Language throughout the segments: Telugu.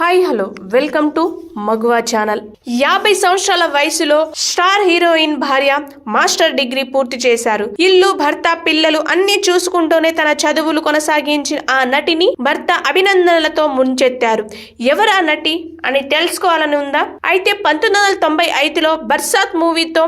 Hi hello. Welcome to Maguva channel. యాభై సంవత్సరాల వయసులో స్టార్ హీరోయిన్ భార్య మాస్టర్ డిగ్రీ పూర్తి చేశారు. ఇల్లు భర్త పిల్లలు అన్ని చూసుకుంటూనే తన చదువులు కొనసాగించిన ఆ నటిని భర్త అభినందనలతో ముంచెత్తారు. ఎవరు ఆ నటి అని తెలుసుకోవాలని ఉందా? అయితే పంతొమ్మిది వందల తొంభై ఐదులో బర్సాత్ మూవీతో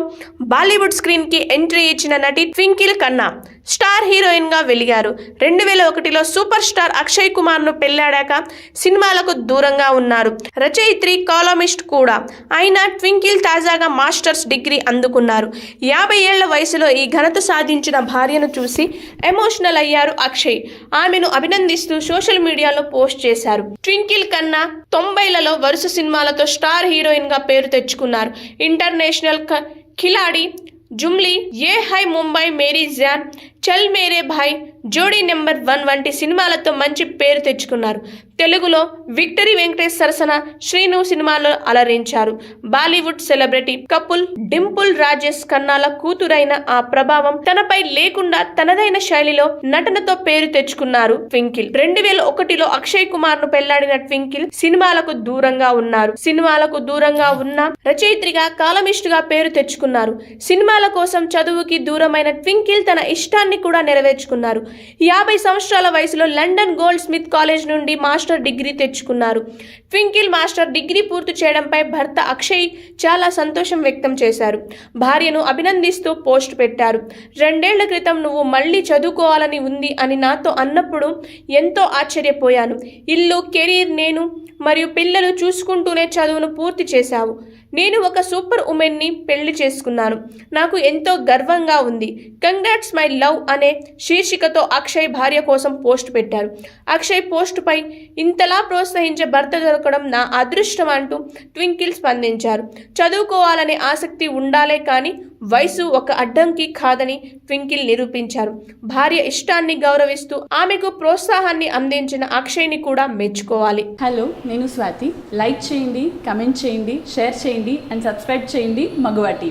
బాలీవుడ్ స్క్రీన్కి ఎంట్రీ ఇచ్చిన నటి ట్వింకిల్ కన్నా స్టార్ హీరోయిన్గా వెలిగారు. రెండు వేల ఒకటిలో సూపర్ స్టార్ అక్షయ్ కుమార్ను పెళ్ళాడాక సినిమాలకు దూరంగా ఉన్నారు. రచయిత్రి కాలమిస్ట్ కూడా. ఆయన ట్వింకిల్ తాజాగా మాస్టర్స్ డిగ్రీ అందుకున్నారు. యాభై ఏళ్ళ వయసులో ఈ ఘనత సాధించిన భార్యను చూసి ఎమోషనల్ అయ్యారు అక్షయ్. ఆమెను అభినందిస్తూ సోషల్ మీడియాలో పోస్ట్ చేశారు. ట్వింకిల్ కన్నా తొంభైలలో వరుస సినిమాలతో స్టార్ హీరోయిన్గా పేరు తెచ్చుకున్నారు. ఇంటర్నేషనల్ ఖిలాడి జుమ్లీ ఏ హై ముంబై మేరీ జాన్ చల్ మేరే భాయ్ జోడీ నెంబర్ వన్ వంటి సినిమాలతో మంచి పేరు తెచ్చుకున్నారు. తెలుగులో విక్టరీ వెంకటేష్ సరసన శ్రీను సినిమాలో అలరించారు. Bollywood celebrity couple Dimple Rajesh కన్నాల కూతురైన ఆ ప్రభావం తనపై లేకుండా తనదైన శైలిలో నటనతో పేరు తెచ్చుకున్నారు ట్వింకిల్. రెండు వేల ఒకటిలో అక్షయ్ కుమార్ను పెళ్ళాడిన ట్వింకిల్ సినిమాలకు దూరంగా ఉన్నారు. సినిమాలకు దూరంగా ఉన్న రచయిత్రిగా కాలమిస్టుగా పేరు తెచ్చుకున్నారు. సినిమాల కోసం చదువుకి దూరమైన ట్వింకిల్ తన ఇష్టాన్ని కూడా నెరవేర్చుకున్నారు. యాభై సంవత్సరాల వయసులో లండన్ గోల్డ్ స్మిత్ కాలేజ్ నుండి మాస్టర్ డిగ్రీ తెచ్చుకున్నారు. ట్వింకిల్ మాస్టర్ డిగ్రీ పూర్తి చేయడంపై భర్త అక్షయ్ చాలా సంతోషం వ్యక్తం చేశారు. భార్యను అభినందిస్తూ పోస్ట్ పెట్టారు. రెండేళ్ళ క్రితం నువ్వు మళ్ళీ చదువుకోవాలని ఉంది అని నాతో అన్నప్పుడు ఎంతో ఆశ్చర్యపోయాను. ఇల్లు కెరీర్ నేను మరియు పిల్లలు చూసుకుంటూనే చదువును పూర్తి చేశావు. నేను ఒక సూపర్ ఉమెన్ని పెళ్ళి చేసుకున్నాను. నాకు ఎంతో గర్వంగా ఉంది. కంగ్రాట్స్ మై లవ్ అనే శీర్షికతో అక్షయ్ భార్య కోసం పోస్ట్ పెట్టారు. అక్షయ్ పోస్టుపై ఇంతలా ప్రోత్సహించే భర్త దొరకడం నా అదృష్టం అంటూ ట్వింకిల్ స్పందించారు. చదువుకోవాలనే ఆసక్తి ఉండాలే కానీ వయసు ఒక అడ్డంకి కాదని ట్వింకిల్ నిరూపించారు. భార్య ఇష్టాన్ని గౌరవిస్తూ ఆమెకు ప్రోత్సాహాన్ని అందించిన అక్షయ్ని కూడా మెచ్చుకోవాలి. హలో నేను స్వాతి. లైక్ చేయండి కమెంట్ చేయండి షేర్ చేయండి అండ్ సబ్స్క్రైబ్ చేయండి మగవాటి